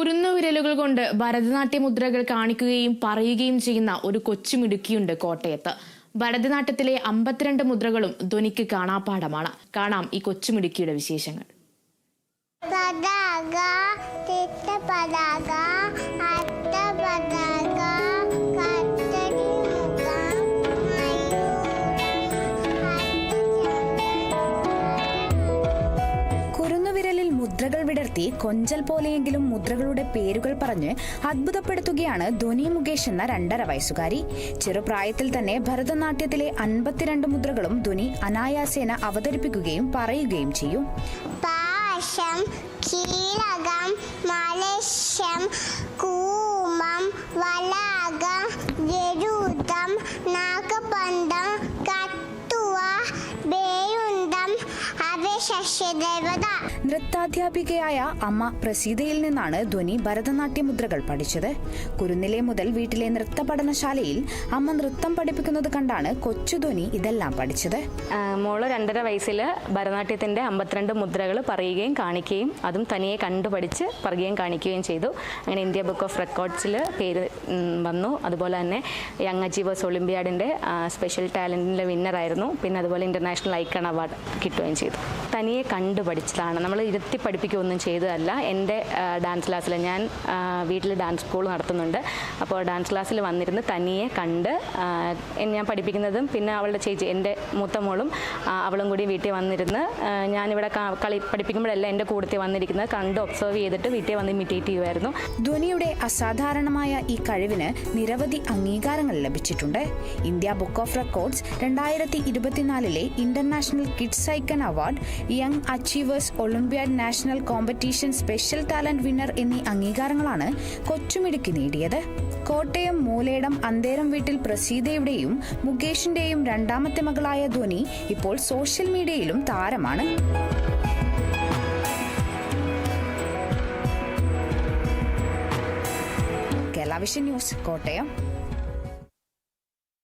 കുരുന്നുവിരലുകൾ കൊണ്ട് ഭരതനാട്യ മുദ്രകൾ കാണിക്കുകയും പറയുകയും ചെയ്യുന്ന ഒരു കൊച്ചുമിടുക്കിയുണ്ട് കോട്ടയത്ത്. ഭരതനാട്യത്തിലെ അമ്പത്തിരണ്ട് മുദ്രകളും ധ്വനിക്ക് കാണാപ്പാടമാണ് കാണാം ഈ കൊച്ചുമിടുക്കിയുടെ വിശേഷങ്ങൾ. മുദ്രകൾ വിടർത്തി കൊഞ്ചൽ പോലെയെങ്കിലും മുദ്രകളുടെ പേരുകൾ പറഞ്ഞ് അത്ഭുതപ്പെടുത്തുകയാണ് ധ്വനി മുകേഷ് എന്ന രണ്ടര വയസ്സുകാരി. ചെറുപ്രായത്തിൽ തന്നെ ഭരതനാട്യത്തിലെ അൻപത്തിരണ്ട് മുദ്രകളും ധ്വനി അനായാസേന അവതരിപ്പിക്കുകയും പറയുകയും ചെയ്യും. പാശം കീലകം മലശം കൂമം വലാകം ജരുതം നാഗപന്തം കത്തുവ ബേയുണ്ടം അവശസ്യദേവത നൃത്താധ്യാപികയായ അമ്മ പ്രസീതയിൽ നിന്നാണ് ധ്വനി ഭരതനാട്യ മുദ്രകൾ പഠിച്ചത്. കുരുന്നിലെ മുതൽ വീട്ടിലെ നൃത്ത പഠനശാലയിൽ അമ്മ നൃത്തം പഠിപ്പിക്കുന്നത് കണ്ടാണ് കൊച്ചു ധ്വനി ഇതെല്ലാം പഠിച്ചത്. മോൾ രണ്ടര വയസ്സിൽ ഭരതനാട്യത്തിന്റെ അമ്പത്തിരണ്ട് മുദ്രകൾ പറയുകയും കാണിക്കുകയും അതും തനിയെ കണ്ടുപഠിച്ച് പറയുകയും കാണിക്കുകയും ചെയ്തു. അങ്ങനെ ഇന്ത്യ ബുക്ക് ഓഫ് റെക്കോർഡ്സിൽ പേര് വന്നു. അതുപോലെ തന്നെ യങ് അച്ചീവേഴ്സ് ഒളിമ്പിയാഡിന്റെ സ്പെഷ്യൽ ടാലന്റിന്റെ വിന്നറായിരുന്നു. പിന്നെ അതുപോലെ ഇന്റർനാഷണൽ ഐക്കൺ അവാർഡ് കിട്ടുകയും ചെയ്തു. തനിയെ കണ്ടുപഠിച്ചതാണ്. നമ്മൾ ഇരുത്തി പഠിപ്പിക്കുകയൊന്നും ചെയ്തതല്ല. എന്റെ ഡാൻസ് ക്ലാസ്സിൽ ഞാൻ വീട്ടിൽ ഡാൻസ് സ്കൂൾ നടത്തുന്നുണ്ട്. അപ്പോൾ ഡാൻസ് ക്ലാസ്സിൽ വന്നിരുന്ന് തനിയെ കണ്ട് ഞാൻ പഠിപ്പിക്കുന്നതും പിന്നെ അവളുടെ ചേച്ചി എന്റെ മൂത്ത മോളും അവളും കൂടി വീട്ടിൽ വന്നിരുന്ന് ഞാനിവിടെ കളി പഠിപ്പിക്കുമ്പോഴെല്ലാം എന്റെ കൂടത്തിൽ വന്നിരിക്കുന്നത് കണ്ട് ഒബ്സർവ് ചെയ്തിട്ട് വീട്ടിൽ വന്ന് ഇമിറ്റേറ്റ് ചെയ്യുമായിരുന്നു ധ്വനിയുടെ അസാധാരണമായ ഈ കഴിവിന് നിരവധി അംഗീകാരങ്ങൾ ലഭിച്ചിട്ടുണ്ട്. ഇന്ത്യ ബുക്ക് ഓഫ് റെക്കോർഡ്സ് രണ്ടായിരത്തി ഇരുപത്തിനാലിലെ international kids icon award young achievers olympiad national competition special talent winner എന്നീ അംഗീകാരങ്ങളാണ് കൊച്ചുമിടുക്കി നേടിയത്. കോട്ടയം മൂലേടം അന്തേരം വീട്ടിൽ പ്രസീതയുടെയും മുകേഷിന്റെയും രണ്ടാമത്തെ മകളായ ധ്വനി ഇപ്പോൾ സോഷ്യൽ മീഡിയയിലും താരമാണ്. കേരള ന്യൂസ് കോട്ടയം.